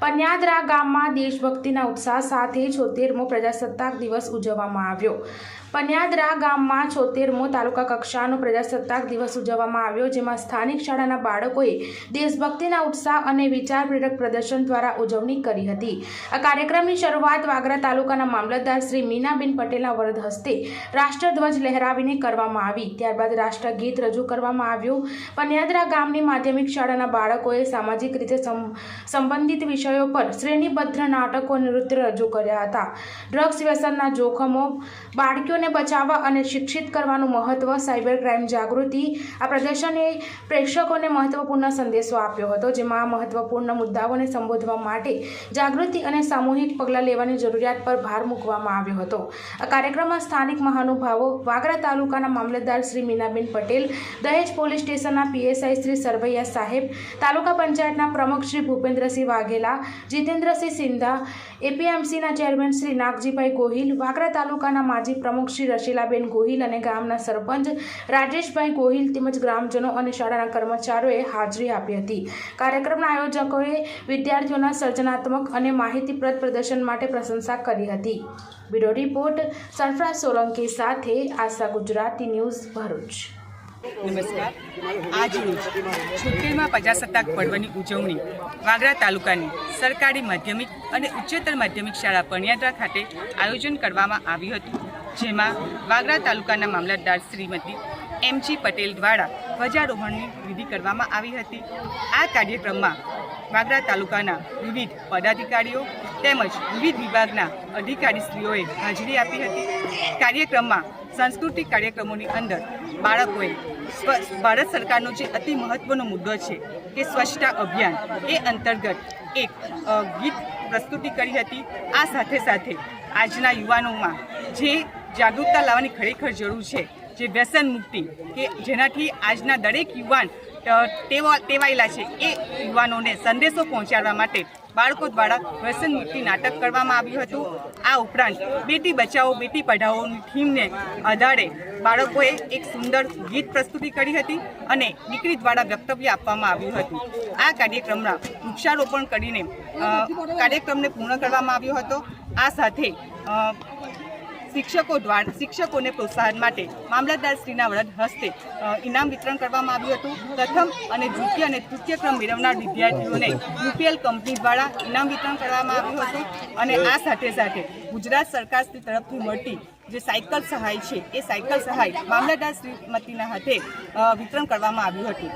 પન્યાદરા ગામમાં દેશભક્તિના ઉત્સાહ સાથે છોતેરમો પ્રજાસત્તાક દિવસ ઉજવવામાં આવ્યો. પન્યાદરા ગામમાં છોતેરમો તાલુકા કક્ષાનો પ્રજાસત્તાક દિવસ ઉજવવામાં આવ્યો, જેમાં સ્થાનિક શાળાના બાળકોએ દેશભક્તિના ઉત્સાહ અને વિચાર પ્રેરક પ્રદર્શન દ્વારા ઉજવણી કરી હતી. આ કાર્યક્રમની શરૂઆત વાગરા તાલુકાના મામલતદાર શ્રી મીનાબેન પટેલના વરદ હસ્તે રાષ્ટ્રધ્વજ લહેરાવીને કરવામાં આવી. ત્યારબાદ રાષ્ટ્રગીત રજૂ કરવામાં આવ્યું. પન્યાદરા ગામની માધ્યમિક શાળાના બાળકોએ સામાજિક રીતે સંબંધિત વિષયો પર શ્રેણીબદ્ધ નાટકો નૃત્ય રજૂ કર્યા હતા. ડ્રગ્સ વ્યસનના જોખમો, બાળકીઓને બચાવવા અને શિક્ષિત કરવાનું મહત્વ, સાયબર ક્રાઇમ જાગૃતિ આ પ્રદર્શને પ્રેક્ષકોને મહત્વપૂર્ણ સંદેશો આપ્યો હતો, જેમાં મહત્વપૂર્ણ મુદ્દાઓને સંબોધવા માટે જાગૃતિ અને સામૂહિક પગલાં લેવાની જરૂરિયાત પર ભાર મૂકવામાં આવ્યો હતો. આ કાર્યક્રમમાં સ્થાનિક મહાનુભાવો, વાગરા તાલુકાના મામલતદાર શ્રી મીનાબેન પટેલ, દહેજ પોલીસ સ્ટેશનના પીએસઆઈ શ્રી સરવૈયા સાહેબ, તાલુકા પંચાયતના પ્રમુખ શ્રી ભૂપેન્દ્રસિંહ વાઘેલા જીતેન્દ્રસિંહ સિંધા, એપીએમસીના ચેરમેન શ્રી નાગજીભાઈ ગોહિલ, વાગરા તાલુકાના માજી પ્રમુખ શ્રી રશીલાબેન ગોહિલ અને ગામના સરપંચ રાજેશભાઈ ગોહિલ તેમજ ગ્રામજનો અને શાળાના કર્મચારીઓએ હાજરી આપી હતી. કાર્યક્રમના આયોજકોએ વિદ્યાર્થીઓના સર્જનાત્મક અને માહિતીપ્રદ પ્રદર્શન માટે પ્રશંસા કરી હતી. બ્યુરો રિપોર્ટ સરફરાજ સોલંકી સાથે આશા ગુજરાતી ન્યૂઝ ભરૂચ. નમસ્કાર. આજરોજ છોતેરમાં પ્રજાસત્તાક પર્વની ઉજવણી વાગરા તાલુકાની સરકારી માધ્યમિક અને ઉચ્ચતર માધ્યમિક શાળા પણિયાદરા ખાતે આયોજન કરવામાં આવ્યું હતું, જેમાં વાગરા તાલુકાના મામલતદાર શ્રીમતી એમજી પટેલ દ્વારા ધ્વજારોહણની વિધિ કરવામાં આવી હતી. આ કાર્યક્રમમાં વાગરા તાલુકાના વિવિધ પદાધિકારીઓ તેમજ વિવિધ વિભાગના અધિકારીશ્રીઓએ હાજરી આપી હતી. કાર્યક્રમમાં સાંસ્કૃતિક કાર્યક્રમોની અંદર બાળકોએ ભારત સરકારનો જે અતિ મહત્વનો મુદ્દો છે કે સ્વચ્છતા અભિયાન એ અંતર્ગત એક ગીત પ્રસ્તુતિ કરી હતી. આ સાથે સાથે આજના યુવાનોમાં જે જાગૃતતા લાવવાની ખરેખર જરૂર છે જે વ્યસન મુક્તિ, કે જેનાથી આજના દરેક યુવાન ટેવાયેલા છે, એ યુવાનોને સંદેશો પહોંચાડવા માટે બાળકો દ્વારા વ્યસન મુક્તિ નાટક કરવામાં આવ્યું હતું. આ ઉપરાંત બેટી બચાવો, બેટી પઢાઓની થીમને આધારે બાળકોએ એક સુંદર ગીત પ્રસ્તુતિ કરી હતી અને દીકરી દ્વારા વક્તવ્ય આપવામાં આવ્યું હતું. આ કાર્યક્રમમાં વૃક્ષારોપણ કરીને કાર્યક્રમને પૂર્ણ કરવામાં આવ્યો હતો. આ સાથે શિક્ષકો દ્વારા શિક્ષકોને પ્રોત્સાહન માટે મામલતદારશ્રીના વડદ હસ્તે ઇનામ વિતરણ કરવામાં આવ્યું હતું. પ્રથમ અને દ્વિતીય અને તૃતીય ક્રમ મેળવનાર વિદ્યાર્થીઓને યુપીએલ કંપની દ્વારા ઇનામ વિતરણ કરવામાં આવ્યું હતું. અને આ સાથે સાથે ગુજરાત સરકારશ્રી તરફથી મળતી જે સાયકલ સહાય છે, એ સાયકલ સહાય મામલતદાર શ્રીમતીના હાથે વિતરણ કરવામાં આવ્યું હતું.